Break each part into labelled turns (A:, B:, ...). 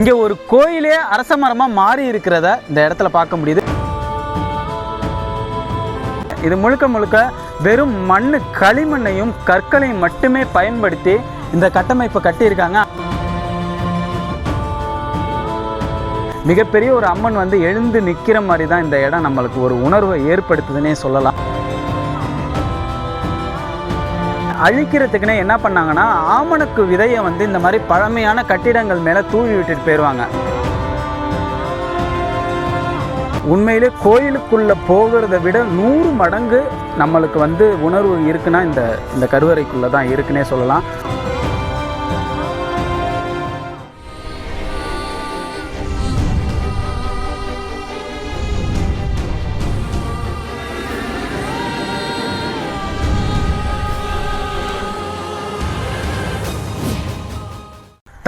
A: இங்கே ஒரு கோயிலே அரச மரமாக மாறி இருக்கிறத இந்த இடத்துல பார்க்க முடியுது. இது முழுக்க முழுக்க வெறும் மண்ணு களிமண்ணையும் கற்களையும் மட்டுமே பயன்படுத்தி இந்த கட்டமைப்பை கட்டியிருக்காங்க. மிகப்பெரிய ஒரு அம்மன் வந்து எழுந்து நிற்கிற மாதிரி தான் இந்த இடம் நம்மளுக்கு ஒரு உணர்வை ஏற்படுத்துதுன்னே சொல்லலாம். அழிக்கிறதுக்குன்னே என்ன பண்ணாங்கன்னா ஆமணக்கு விதையை வந்து இந்த மாதிரி பழமையான கட்டிடங்கள் மேலே தூவி விட்டுட்டு போயிடுவாங்க உண்மையிலே கோயிலுக்குள்ள போகிறத விட நூறு மடங்கு நம்மளுக்கு வந்து உணர்வு இருக்குன்னா இந்த இந்த கருவறைக்குள்ளே தான் இருக்குன்னே சொல்லலாம்.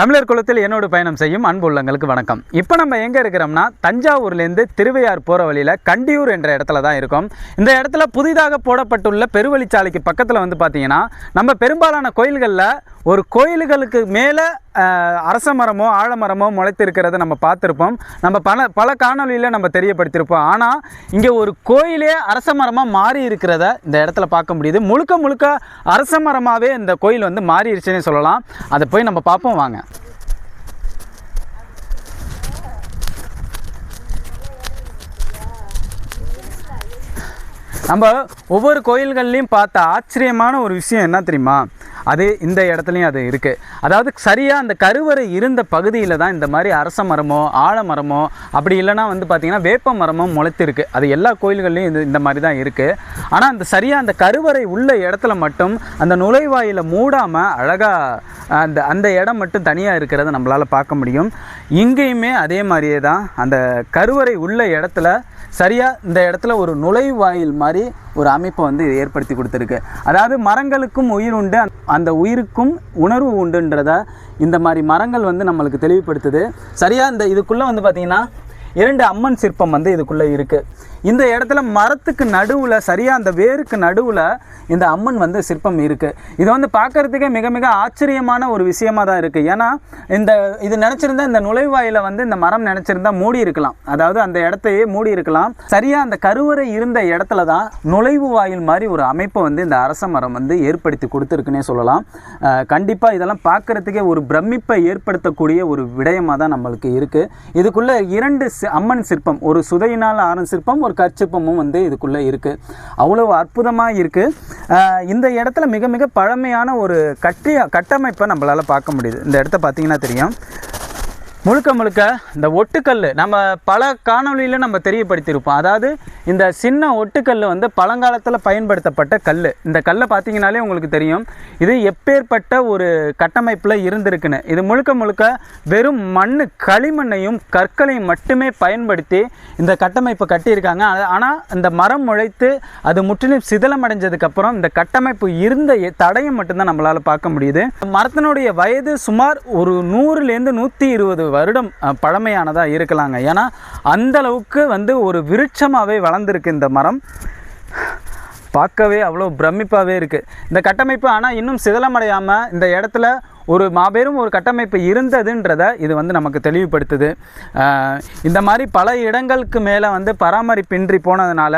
A: தமிழர் குலத்தில் என்னோடு பயணம் செய்யும் அன்பு உள்ளங்களுக்கு வணக்கம். இப்போ நம்ம எங்கே இருக்கிறோம்னா தஞ்சாவூர்லேருந்து திருவையார் போகிற வழியில் கண்டியூர் என்ற இடத்துல தான் இருக்கோம். இந்த இடத்துல புதிதாக போடப்பட்டுள்ள பெருவழிச்சாலைக்கு பக்கத்தில் வந்து பார்த்தீங்கன்னா நம்ம பெரும்பாலான கோயில்களில் ஒரு கோயில்களுக்கு மேலே அரச மரமோ ஆழமரமோ முளைத்து இருக்கிறத நம்ம பார்த்துருப்போம். நம்ம பல பல காணொலியில் நம்ம தெரியப்படுத்தியிருப்போம் ஆனால் இங்கே ஒரு கோயிலே அரச மரமாக மாறி இருக்கிறத இந்த இடத்துல பார்க்க முடியுது. முழுக்க முழுக்க அரச மரமாகவே இந்த கோயில் வந்து மாறிடுச்சுன்னே சொல்லலாம். அதை போய் நம்ம பார்ப்போம் வாங்க. நம்ம ஒவ்வொரு கோயில்கள்லையும் பார்த்த ஆச்சரியமான ஒரு விஷயம் என்ன தெரியுமா? அது இந்த இடத்துலையும் அது இருக்குது அதாவது சரியாக அந்த கருவறை இருந்த பகுதியில் தான் இந்த மாதிரி அரச மரமோ ஆலமரமோ அப்படி இல்லைன்னா வந்து பார்த்திங்கன்னா வேப்ப மரமோ முளைத்திருக்கு. அது எல்லா கோயில்கள்லையும் இது இந்த மாதிரி தான் இருக்குது ஆனால் அந்த சரியாக அந்த கருவறை உள்ள இடத்துல மட்டும் அந்த நுழைவாயில் மூடாமல் அழகாக அந்த அந்த இடம் மட்டும் தனியாக இருக்கிறத நம்மளால் பார்க்க முடியும். இங்கேயுமே அதே மாதிரியே தான் அந்த கருவறை உள்ள இடத்துல சரியாக இந்த இடத்துல ஒரு நுழைவாயில் மாதிரி ஒரு அமைப்பை வந்து ஏற்படுத்தி கொடுத்துருக்கு. அதாவது மரங்களுக்கும் உயிர் உண்டு அந்த உயிருக்கும் உணர்வு உண்டுன்றத இந்த மாதிரி மரங்கள் வந்து நம்மளுக்கு தெளிவுபடுத்துது. சரியாக இந்த இதுக்குள்ளே வந்து பார்த்திங்கன்னா இரண்டு அம்மன் சிற்பம் வந்து இதுக்குள்ளே இருக்குது இந்த இடத்துல மரத்துக்கு நடுவில் சரியாக அந்த வேருக்கு நடுவில் இந்த அம்மன் வந்து சிற்பம் இருக்குது இது வந்து பார்க்கறதுக்கே மிக மிக ஆச்சரியமான ஒரு விஷயமா தான் இருக்குது ஏன்னா இந்த இது நினச்சிருந்தா இந்த நுழைவாயில வந்து இந்த மரம் நினச்சிருந்தா மூடி இருக்கலாம். அதாவது அந்த இடத்தையே மூடி இருக்கலாம். சரியாக அந்த கருவறை இருந்த இடத்துல தான் நுழைவு வாயில் மாதிரி ஒரு அமைப்பை வந்து இந்த அரச மரம் வந்து ஏற்படுத்தி கொடுத்துருக்குன்னே சொல்லலாம். கண்டிப்பாக இதெல்லாம் பார்க்கறதுக்கே ஒரு பிரமிப்பை ஏற்படுத்தக்கூடிய ஒரு விடயமாக தான் நம்மளுக்கு இருக்குது இதுக்குள்ளே இரண்டு அம்மன் சிற்பம் ஒரு சுதையினால் ஆன சிற்பம் ஒரு கற்சிற்பமும் வந்து இதுக்குள்ளே இருக்குது அவ்வளோ அற்புதமாக இருக்குது இந்த இடத்துல மிக மிக பழமையான ஒரு கட்டிய கட்டமைப்பை நம்மளால் பார்க்க முடியுது. இந்த இடத்த பார்த்தீங்கன்னா தெரியும். முழுக்க முழுக்க இந்த ஒட்டுக்கல் நம்ம பல காணொலியில் நம்ம தெரியப்படுத்தியிருப்போம். அதாவது இந்த சின்ன ஒட்டுக்கல் வந்து பழங்காலத்தில் பயன்படுத்தப்பட்ட கல் இந்த கல்லை பார்த்தீங்கனாலே உங்களுக்கு தெரியும். இது எப்பேற்பட்ட ஒரு கட்டமைப்பில் இருந்திருக்குன்னு. இது முழுக்க முழுக்க வெறும் மண் களிமண்ணையும் கற்களையும் மட்டுமே பயன்படுத்தி இந்த கட்டமைப்பை கட்டியிருக்காங்க. ஆனால் இந்த மரம் முளைத்து அது முற்றிலும் சிதலமடைஞ்சதுக்கப்புறம் இந்த கட்டமைப்பு இருந்த எ- மட்டும்தான் நம்மளால் பார்க்க முடியுது. மரத்தினுடைய வயது சுமார் ஒரு நூறுலேருந்து நூற்றி இருபது வருடம் பழமையானதாக இருக்கலாங்க. ஏன்னா அந்த அளவுக்கு வந்து ஒரு விருட்சமாகவே வளர்ந்துருக்கு இந்த மரம். பார்க்கவே அவ்வளோ பிரமிப்பாகவே இருக்குது இந்த கட்டமைப்பு ஆனால் இன்னும் சிதலமடையாமல் இந்த இடத்துல ஒரு மாபெரும் ஒரு கட்டமைப்பு இருந்ததுன்றதை இது வந்து நமக்கு தெளிவுபடுத்துது. இந்த மாதிரி பல இடங்களுக்கு மேலே வந்து பராமரிப்பின்றி போனதுனால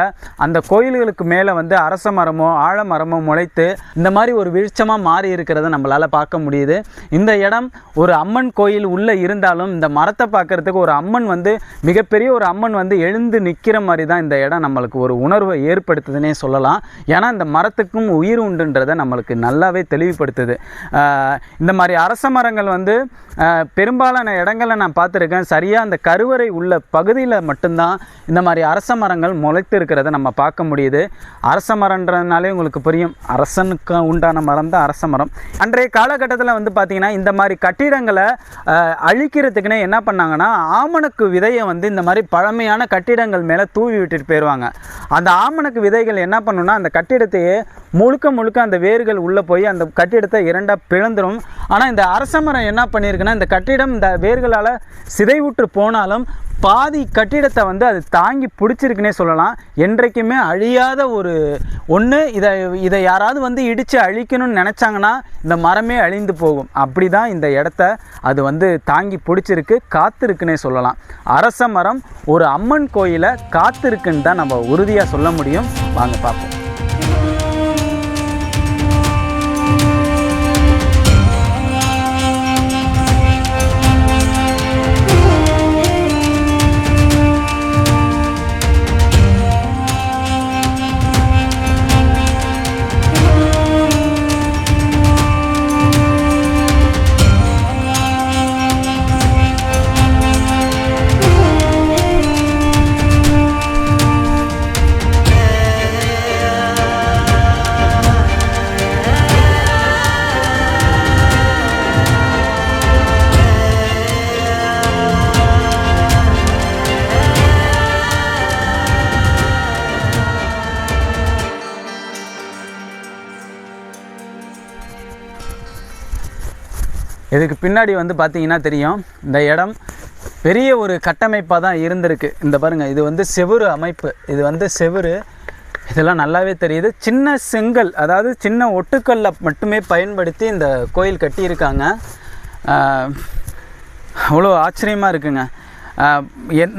A: அந்த கோயில்களுக்கு மேலே வந்து அரச மரமோ ஆழமரமோ முளைத்து இந்த மாதிரி ஒரு விருட்சமாக மாறி இருக்கிறத நம்மளால் பார்க்க முடியுது. இந்த இடம் ஒரு அம்மன் கோயில் உள்ளே இருந்தாலும் இந்த மரத்தை பார்க்கறதுக்கு ஒரு அம்மன் வந்து மிகப்பெரிய ஒரு அம்மன் வந்து எழுந்து நிற்கிற மாதிரி தான் இந்த இடம் நம்மளுக்கு ஒரு உணர்வை ஏற்படுத்துதுன்னே சொல்லலாம். ஏன்னா இந்த மரத்துக்கும் உயிர் உண்டுன்றதை நம்மளுக்கு நல்லாவே தெளிவுபடுத்துது. இந்த இந்த மாதிரி அரச மரங்கள் வந்து பெரும்பாலான இடங்களில் நான் பார்த்துருக்கேன். சரியாக அந்த கருவறை உள்ள பகுதியில் மட்டும்தான் இந்த மாதிரி அரச மரங்கள் முளைத்து இருக்கிறத நம்ம பார்க்க முடியுது. அரச மரன்றதுனாலே உங்களுக்கு புரியும். அரசனுக்கு உண்டான மரம் தான் அரச மரம். அன்றைய காலகட்டத்தில் வந்து பார்த்திங்கன்னா இந்த மாதிரி கட்டிடங்களை அழிக்கிறதுக்குனே அழிக்கிறதுக்குன்னே என்ன பண்ணாங்கன்னா ஆமணக்கு விதையை வந்து இந்த மாதிரி பழமையான கட்டிடங்கள் மேலே தூவி விட்டுட்டு போயிடுவாங்க அந்த ஆமணக்கு விதைகள் என்ன பண்ணுன்னா அந்த கட்டிடத்தையே முழுக்க முழுக்க அந்த வேர்கள் உள்ளே போய் அந்த கட்டிடத்தை இரண்டாக பிளந்துடும் ஆனால் இந்த அரச மரம் என்ன பண்ணியிருக்குன்னா இந்த கட்டிடம் இந்த வேர்களால் சிதைவுற்று போனாலும் பாதி கட்டிடத்தை வந்து அது தாங்கி பிடிச்சிருக்குன்னே சொல்லலாம். என்றைக்குமே அழியாத ஒரு ஒன்று இதை இதை யாராவது வந்து இடித்து அழிக்கணும்னு நினச்சாங்கன்னா இந்த மரமே அழிந்து போகும். அப்படி தான் இந்த இடத்த அது வந்து தாங்கி பிடிச்சிருக்கு காத்திருக்குன்னே சொல்லலாம். அரச மரம் ஒரு அம்மன் கோயிலை காத்திருக்குன்னு தான் நம்ம உறுதியாக சொல்ல முடியும். வாங்க பார்ப்போம். இதுக்கு பின்னாடி வந்து பார்த்தீங்கன்னா தெரியும் இந்த இடம் பெரிய ஒரு கட்டமைப்பாக தான் இருந்திருக்கு. இந்த பாருங்கள் இது வந்து செவுரு அமைப்பு. இது வந்து செவுரு இதெல்லாம் நல்லாவே தெரியுது. சின்ன செங்கல் அதாவது சின்ன ஒட்டுக்கல்லை மட்டுமே பயன்படுத்தி இந்த கோயில் கட்டியிருக்காங்க. அவ்வளோ ஆச்சரியமாக இருக்குங்க.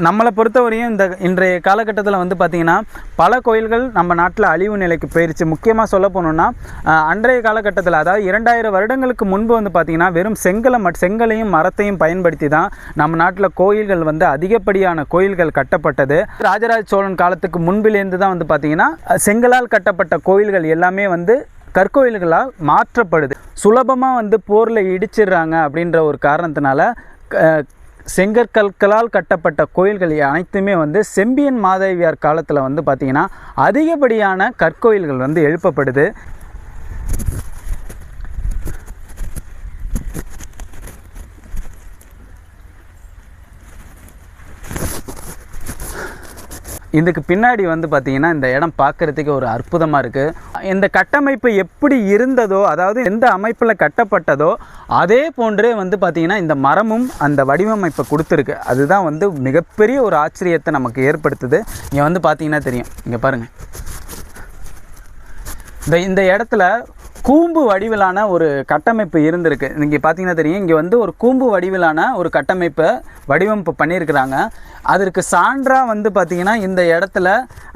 A: நம்மளை பொறுத்தவரையும் இந்த இன்றைய காலகட்டத்தில் வந்து பார்த்திங்கன்னா பல கோயில்கள் நம்ம நாட்டில் அழிவு நிலைக்கு போயிருச்சு. முக்கியமாக சொல்ல போனோம்னா அன்றைய காலகட்டத்தில் அதாவது இரண்டாயிரம் வருடங்களுக்கு முன்பு வந்து பார்த்திங்கன்னா வெறும் செங்கலை மட் செங்கலையும் மரத்தையும் பயன்படுத்தி தான் நம்ம நாட்டில் கோயில்கள் வந்து அதிகப்படியான கோயில்கள் கட்டப்பட்டது. ராஜராஜ சோழன் காலத்துக்கு முன்பிலேருந்து தான் வந்து பார்த்திங்கன்னா செங்கலால் கட்டப்பட்ட கோயில்கள் எல்லாமே வந்து கற்கோயில்களால் மாற்றப்படுது. சுலபமாக வந்து போரில் இடிச்சிடுறாங்க அப்படின்ற ஒரு காரணத்தினால க- செங்கற்கற்களால் கட்டப்பட்ட கோயில்கள் அனைத்துமே வந்து செம்பியன் மாதவியார் காலத்தில் வந்து பார்த்திங்கன்னா அதிகப்படியான கற்கோயில்கள் வந்து எழுப்பப்படுது. இதுக்கு பின்னாடி வந்து பார்த்திங்கன்னா இந்த இடம் பார்க்குறதுக்கு ஒரு அற்புதமாக இருக்குது இந்த கட்டமைப்பு எப்படி இருந்ததோ அதாவது எந்த அமைப்பில் கட்டப்பட்டதோ அதே போன்றே வந்து பார்த்திங்கன்னா இந்த மரமும் அந்த வடிவமைப்பை கொடுத்துருக்கு. அதுதான் வந்து மிகப்பெரிய ஒரு ஆச்சரியத்தை நமக்கு ஏற்படுத்துது. இங்கே வந்து பார்த்திங்கன்னா தெரியும். இங்கே பாருங்கள் இந்த இந்த இடத்துல கூம்பு வடிவிலான ஒரு கட்டமைப்பு இருந்திருக்கு. இங்கே பார்த்தீங்கன்னா தெரியும். இங்கே வந்து ஒரு கூம்பு வடிவிலான ஒரு கட்டமைப்பை வடிவமைப்பு பண்ணியிருக்கிறாங்க. அதற்கு சான்றாக வந்து பார்த்திங்கன்னா இந்த இடத்துல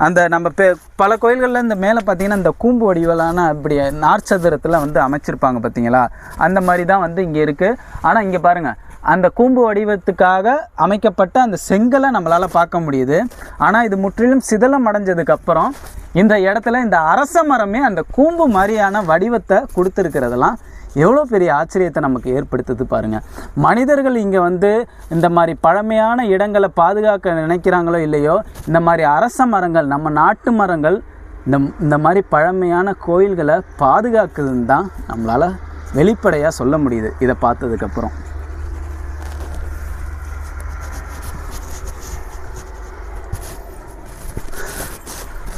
A: அந்த நம்ம பெ பல கோயில்களில் இந்த மேலே பார்த்தீங்கன்னா இந்த கூம்பு வடிவிலான அப்படி நார்ச்சதுரத்தில் வந்து அமைச்சிருப்பாங்க பார்த்தீங்களா அந்த மாதிரி தான் வந்து இங்கே இருக்குது ஆனால் இங்கே பாருங்கள் அந்த கூம்பு வடிவத்துக்காக அமைக்கப்பட்ட அந்த செங்கலை நம்மளால் பார்க்க முடியுது. ஆனால் இது முற்றிலும் சிதலம் அடைஞ்சதுக்கப்புறம் இந்த இடத்துல இந்த அரச மரமே அந்த கூம்பு மாதிரியான வடிவத்தை கொடுத்துருக்கிறதெல்லாம் எவ்வளோ பெரிய ஆச்சரியத்தை நமக்கு ஏற்படுத்துது பாருங்கள் மனிதர்கள் இங்கே வந்து இந்த மாதிரி பழமையான இடங்களை பாதுகாக்க நினைக்கிறாங்களோ இல்லையோ இந்த மாதிரி அரச மரங்கள் நம்ம நாட்டு மரங்கள் இந்த இந்த மாதிரி பழமையான கோயில்களை பாதுகாக்குதுன்னு தான் நம்மளால் வெளிப்படையாக சொல்ல முடியுது இதை பார்த்ததுக்கப்புறம்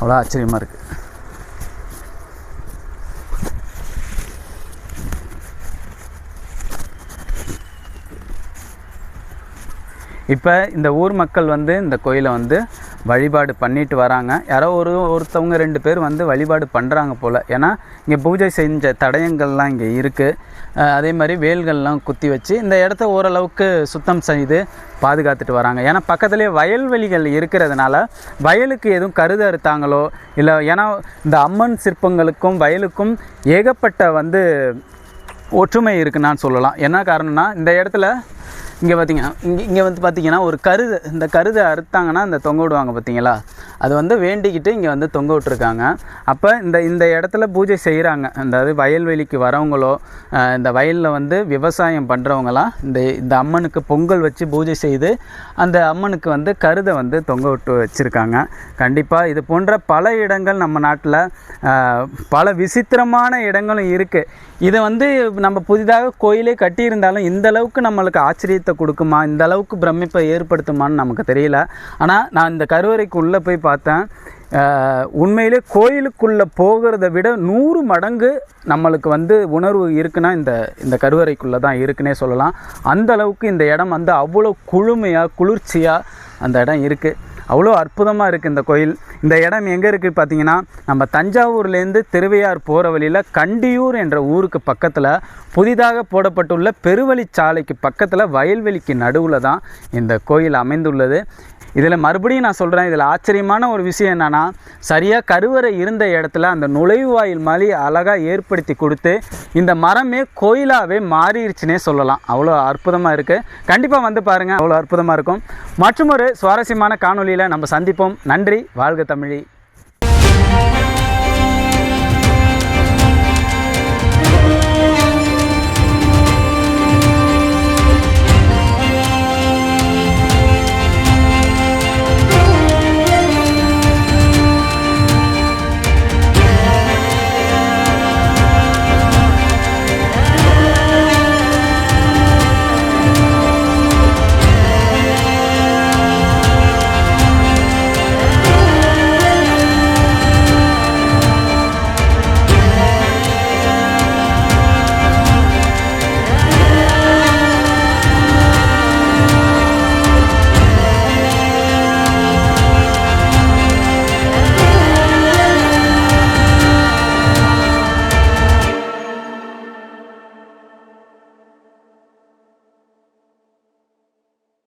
A: அவ்வளோ ஆச்சரியமாக இருக்குது இப்போ இந்த ஊர் மக்கள் வந்து இந்த கோயிலை வந்து வழிபாடு பண்ணிட்டு வராங்க. யாரோ ஒரு ஒருத்தவங்க ரெண்டு பேர் வந்து வழிபாடு பண்ணுறாங்க போல். ஏன்னா இங்கே பூஜை செஞ்ச தடயங்கள்லாம் இங்கே இருக்குது அதே மாதிரி வேல்கள்லாம் குத்தி வச்சு இந்த இடத்த ஓரளவுக்கு சுத்தம் செய்து பாதுகாத்துட்டு வராங்க. ஏன்னா பக்கத்துலேயே வயல்வெளிகள் இருக்கிறதுனால வயலுக்கு எதுவும் கருது அறுத்தாங்களோ இல்லை ஏன்னா இந்த அம்மன் சிற்பங்களுக்கும் வயலுக்கும் ஏகப்பட்ட வந்து ஒற்றுமை இருக்குன்னு நான் சொல்லலாம். என்ன காரணம்னா இந்த இடத்துல இங்கே பார்த்தீங்கன்னா இங்கே இங்கே வந்து பார்த்தீங்கன்னா ஒரு கருது இந்த கருதை அறுத்தாங்கன்னா இந்த தொங்க விடுவாங்க பார்த்தீங்களா அது வந்து வேண்டிக்கிட்டு இங்கே வந்து தொங்க விட்டுருக்காங்க. அப்போ இந்த இந்த இடத்துல பூஜை செய்கிறாங்க அதாவது வயல்வெளிக்கு வரவங்களோ இந்த வயலில் வந்து விவசாயம் பண்ணுறவங்களாம் இந்த இந்த அம்மனுக்கு பொங்கல் வச்சு பூஜை செய்து அந்த அம்மனுக்கு வந்து கருதை வந்து தொங்க விட்டு வச்சுருக்காங்க. கண்டிப்பாக இது போன்ற பல இடங்கள் நம்ம நாட்டில் பல விசித்திரமான இடங்களும் இருக்குது இதை வந்து நம்ம புதிதாக கோயிலே கட்டியிருந்தாலும் இந்த அளவுக்கு நம்மளுக்கு ஆச்சரியத்தை கொடுக்குமா? இந்த அளவுக்கு பிரமிப்பை ஏற்படுத்துமான்னு நமக்கு தெரியல. ஆனால் நான் இந்த கருவறைக்கு உள்ளே போய் பார்த்தேன். உண்மையிலே கோயிலுக்குள்ளே போகிறத விட நூறு மடங்கு நம்மளுக்கு வந்து உணர்வு இருக்குன்னா இந்த இந்த கருவறைக்குள்ளே தான் இருக்குன்னே சொல்லலாம். அந்த அளவுக்கு இந்த இடம் வந்து அவ்வளோ குளுமையாக குளிர்ச்சியாக அந்த இடம் இருக்குது அவ்வளோ அற்புதமாக இருக்குது இந்த கோயில். இந்த இடம் எங்கே இருக்குது பார்த்தீங்கன்னா நம்ம தஞ்சாவூர்லேருந்து திருவையார் போகிற வழியில் கண்டியூர் என்ற ஊருக்கு பக்கத்தில் புதிதாக போடப்பட்டுள்ள பெருவழிச்சாலைக்கு பக்கத்தில் வயல்வெளிக்கு நடுவில் தான் இந்த கோயில் அமைந்துள்ளது. இதில் மறுபடியும் நான் சொல்கிறேன் இதில் ஆச்சரியமான ஒரு விஷயம் என்னென்னா சரியாக கருவறை இருந்த இடத்துல அந்த நுழைவாயில் மாதிரி அழகாக ஏற்படுத்தி கொடுத்து இந்த மரமே கோயிலாகவே மாறிடுச்சுனே சொல்லலாம். அவ்வளோ அற்புதமாக இருக்குது கண்டிப்பாக வந்து பாருங்கள் அவ்வளோ அற்புதமாக இருக்கும். மற்றும் ஒரு சுவாரஸ்யமான காணொளியில் நம்ம சந்திப்போம். நன்றி வாழ்க தமிழி.